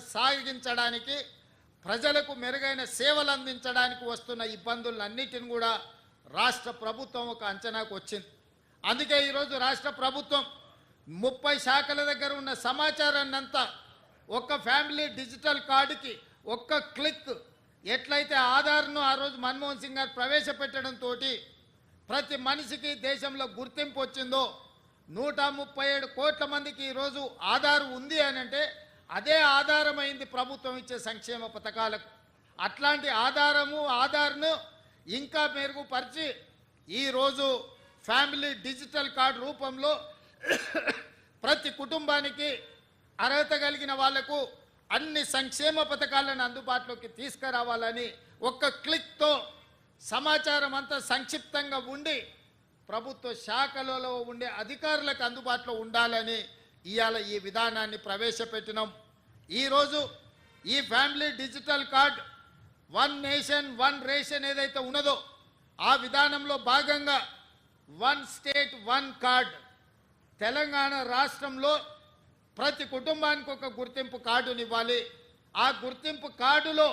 సాగించడానికి ప్రజలకు మెరుగైన సేవలు అందించడానికి వస్తున్న ఇబ్బందులన్నిటిని కూడా రాష్ట్ర ప్రభుత్వం ఒక అంచనాకు వచ్చింది. అందుకే ఈరోజు రాష్ట్ర ప్రభుత్వం ముప్పై శాఖల దగ్గర ఉన్న సమాచారాన్ని అంతా ఒక్క ఫ్యామిలీ డిజిటల్ కార్డుకి ఒక్క క్లిక్ ఎట్లయితే ఆధార్ను ఆ రోజు మన్మోహన్ సింగ్ గారు ప్రవేశపెట్టడంతో ప్రతి మనిషికి దేశంలో గుర్తింపు వచ్చిందో నూట ముప్పై ఏడు కోట్ల మందికి ఈరోజు ఆధార్ ఉంది అని అంటే అదే ఆధారమైంది ప్రభుత్వం ఇచ్చే సంక్షేమ పథకాలకు. అట్లాంటి ఆధారము ఆధార్ను ఇంకా మెరుగుపరిచి ఈరోజు ఫ్యామిలీ డిజిటల్ కార్డు రూపంలో ప్రతి కుటుంబానికి అర్హత కలిగిన వాళ్ళకు అన్ని సంక్షేమ పథకాలను అందుబాటులోకి తీసుకురావాలని ఒక్క క్లిక్తో సమాచారం అంతా సంక్షిప్తంగా ఉండి ప్రభుత్వ శాఖలలో ఉండే అధికారులకు అందుబాటులో ఉండాలని ఇవాళ ఈ విధానాన్ని ప్రవేశపెట్టినాం. ఈరోజు ఈ family digital card one nation one ration ఏదైతే ఉన్నదో ఆ విధానంలో భాగంగా one state one card. Telangana రాష్ట్రంలో ప్రతి కుటుంబానికి ఒక గుర్తింపు కార్డునివ్వాలి ఆ గుర్తింపు కార్డులో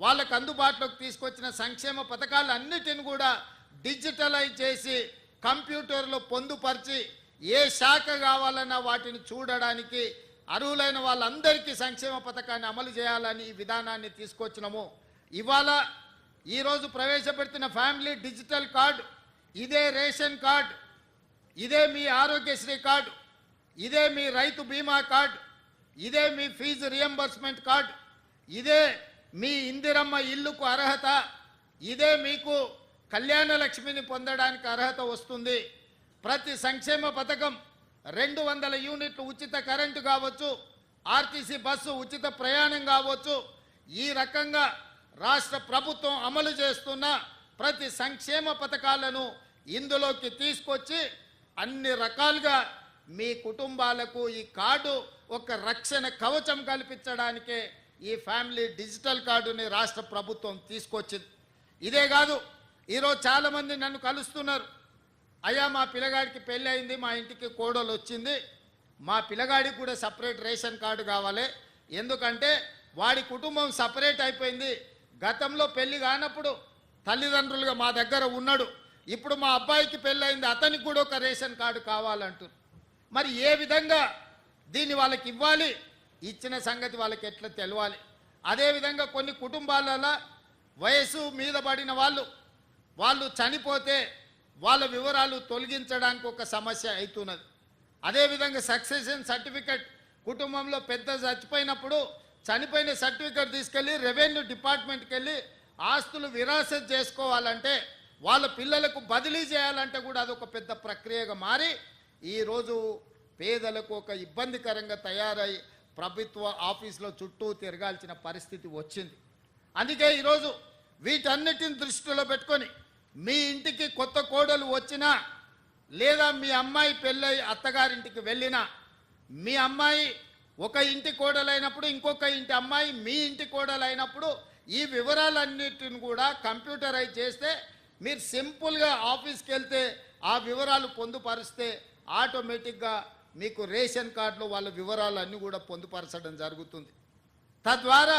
వాళ్ళకు అందుబాటులోకి తీసుకొచ్చిన సంక్షేమ పథకాలు అన్నిటిని కూడా డిజిటలైజ్ చేసి కంప్యూటర్లో పొందుపరిచి ఏ శాఖ కావాలన్నా వాటిని చూడడానికి అర్హులైన వాళ్ళందరికీ సంక్షేమ పథకాన్ని అమలు చేయాలని ఈ విధానాన్ని తీసుకొచ్చినాము. ఇవాళ ఈరోజు ప్రవేశపెడుతున్న ఫ్యామిలీ డిజిటల్ కార్డు ఇదే రేషన్ కార్డు ఇదే మీ ఆరోగ్యశ్రీ కార్డు ఇదే మీ రైతు బీమా కార్డు ఇదే మీ ఫీజు రియంబర్స్మెంట్ కార్డు ఇదే మీ ఇందిరమ్మ ఇల్లుకు అర్హత ఇదే మీకు కళ్యాణ లక్ష్మిని పొందడానికి అర్హత వస్తుంది. ప్రతి సంక్షేమ పథకం రెండు వందల యూనిట్లు ఉచిత కరెంటు కావచ్చు ఆర్టీసీ బస్సు ఉచిత ప్రయాణం కావచ్చు. ఈ రకంగా రాష్ట్ర ప్రభుత్వం అమలు చేస్తున్న ప్రతి సంక్షేమ పథకాలను ఇందులోకి తీసుకొచ్చి అన్ని రకాలుగా మీ కుటుంబాలకు ఈ కార్డు ఒక రక్షణ కవచం కల్పించడానికే ఈ ఫ్యామిలీ డిజిటల్ కార్డుని రాష్ట్ర ప్రభుత్వం తీసుకొచ్చింది. ఇదే కాదు ఈరోజు చాలామంది నన్ను కలుస్తున్నారు. అయ్యా మా పిల్లగాడికి పెళ్ళి అయింది మా ఇంటికి కోడలు వచ్చింది. మా పిల్లగాడికి కూడా సపరేట్ రేషన్ కార్డు కావాలి. ఎందుకంటే వాడి కుటుంబం సపరేట్ అయిపోయింది. గతంలో పెళ్ళి కానప్పుడు తల్లిదండ్రులుగా మా దగ్గర ఉన్నాడు. ఇప్పుడు మా అబ్బాయికి పెళ్ళయింది అతనికి కూడా ఒక రేషన్ కార్డు కావాలంటారు మరి ఏ విధంగా దీన్ని వాళ్ళకి ఇవ్వాలి? ఇచ్చిన సంగతి వాళ్ళకి ఎట్లా తెలవాలి? అదేవిధంగా కొన్ని కుటుంబాలలో వయసు మీద పడిన వాళ్ళు వాళ్ళు చనిపోతే వాళ్ళ వివరాలు తొలగించడానికి ఒక సమస్య అవుతున్నది. అదేవిధంగా సక్సెషన్ సర్టిఫికెట్ కుటుంబంలో పెద్ద చచ్చిపోయినప్పుడు చనిపోయిన సర్టిఫికెట్ తీసుకెళ్ళి రెవెన్యూ డిపార్ట్మెంట్కి వెళ్ళి ఆస్తులు విరాసత్ చేసుకోవాలంటే వాళ్ళ పిల్లలకు బదిలీ చేయాలంటే కూడా అదొక పెద్ద ప్రక్రియగా మారి ఈరోజు పేదలకు ఒక ఇబ్బందికరంగా తయారై ప్రభుత్వ ఆఫీసులో చుట్టూ తిరగాల్సిన పరిస్థితి వచ్చింది. అందుకే ఈరోజు వీటన్నిటిని దృష్టిలో పెట్టుకొని మీ ఇంటికి కొత్త కోడలు వచ్చినా లేదా మీ అమ్మాయి పెళ్ళై అత్తగారింటికి వెళ్ళినా మీ అమ్మాయి ఒక ఇంటి కోడలైనప్పుడు ఇంకొక ఇంటి అమ్మాయి మీ ఇంటి కోడలైనప్పుడు ఈ వివరాలన్నిటిని కూడా కంప్యూటరైజ్ చేస్తే మీరు సింపుల్గా ఆఫీస్కి వెళ్తే ఆ వివరాలు పొందుపరిస్తే ఆటోమేటిక్గా మీకు రేషన్ కార్డులో వాళ్ళ వివరాలు అన్నీ కూడా పొందుపరచడం జరుగుతుంది. తద్వారా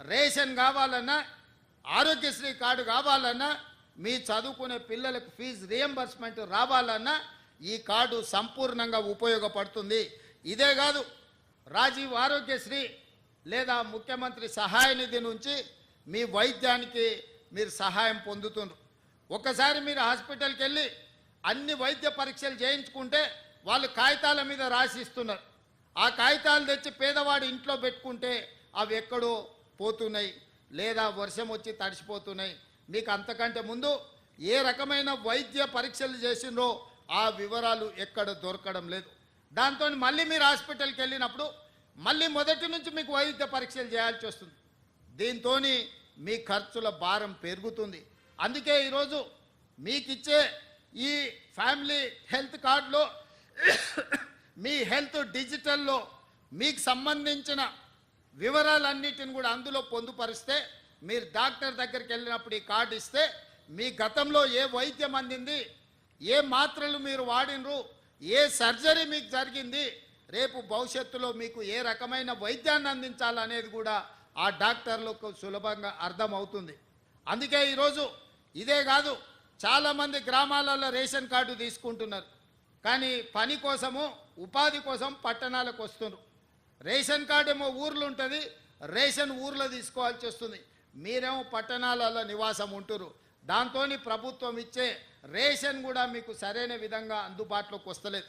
రేషన్ కావాలన్నా ఆరోగ్యశ్రీ కార్డు కావాలన్నా మీ చదువుకునే పిల్లలకు ఫీజు రియంబర్స్మెంట్ రావాలన్నా ఈ కార్డు సంపూర్ణంగా ఉపయోగపడుతుంది. ఇదే కాదు రాజీవ్ ఆరోగ్యశ్రీ లేదా ముఖ్యమంత్రి సహాయ నిధి నుంచి మీ వైద్యానికి మీరు సహాయం పొందుతున్నారు ఒకసారి మీరు హాస్పిటల్కి వెళ్ళి అన్ని వైద్య పరీక్షలు చేయించుకుంటే వాళ్ళు కాగితాల మీద రాసిస్తున్నారు ఆ కాగితాలు తెచ్చి పేదవాడు ఇంట్లో పెట్టుకుంటే అవి ఎక్కడో పోతున్నాయి. లేదా వర్షం వచ్చి తడిసిపోతున్నాయి. మీకు అంతకంటే ముందు ఏ రకమైన వైద్య పరీక్షలు చేసిండ్రో ఆ వివరాలు ఎక్కడ దొరకడం లేదు. దాంతో మళ్ళీ మీరు హాస్పిటల్కి వెళ్ళినప్పుడు మళ్ళీ మొదటి నుంచి మీకు వైద్య పరీక్షలు చేయాల్సి వస్తుంది. దీంతో మీ ఖర్చుల భారం పెరుగుతుంది. అందుకే ఈరోజు మీకు ఇచ్చే ఈ ఫ్యామిలీ హెల్త్ కార్డులో మీ హెల్త్ డిజిటల్లో మీకు సంబంధించిన వివరాలన్నిటిని కూడా అందులో పొందుపరిస్తే మీరు డాక్టర్ దగ్గరికి వెళ్ళినప్పుడు ఈ కార్డు ఇస్తే మీ గతంలో ఏ వైద్యం అందింది ఏ మాత్రలు మీరు వాడినరు ఏ సర్జరీ మీకు జరిగింది రేపు భవిష్యత్తులో మీకు ఏ రకమైన వైద్యాన్ని అందించాలనేది కూడా ఆ డాక్టర్లకు సులభంగా అర్థమవుతుంది. అందుకే ఈరోజు ఇదే కాదు చాలామంది గ్రామాలలో రేషన్ కార్డు తీసుకుంటున్నారు. కానీ పని కోసము ఉపాధి కోసం పట్టణాలకు వస్తున్నారు. రేషన్ కార్డు ఏమో ఊర్లు ఉంటుంది రేషన్ ఊర్లో తీసుకోవాల్సి వస్తుంది. మీరేమో పట్టణాలలో నివాసం ఉంటురు? దాంతో ప్రభుత్వం ఇచ్చే రేషన్ కూడా మీకు సరైన విధంగా అందుబాటులోకి వస్తలేదు.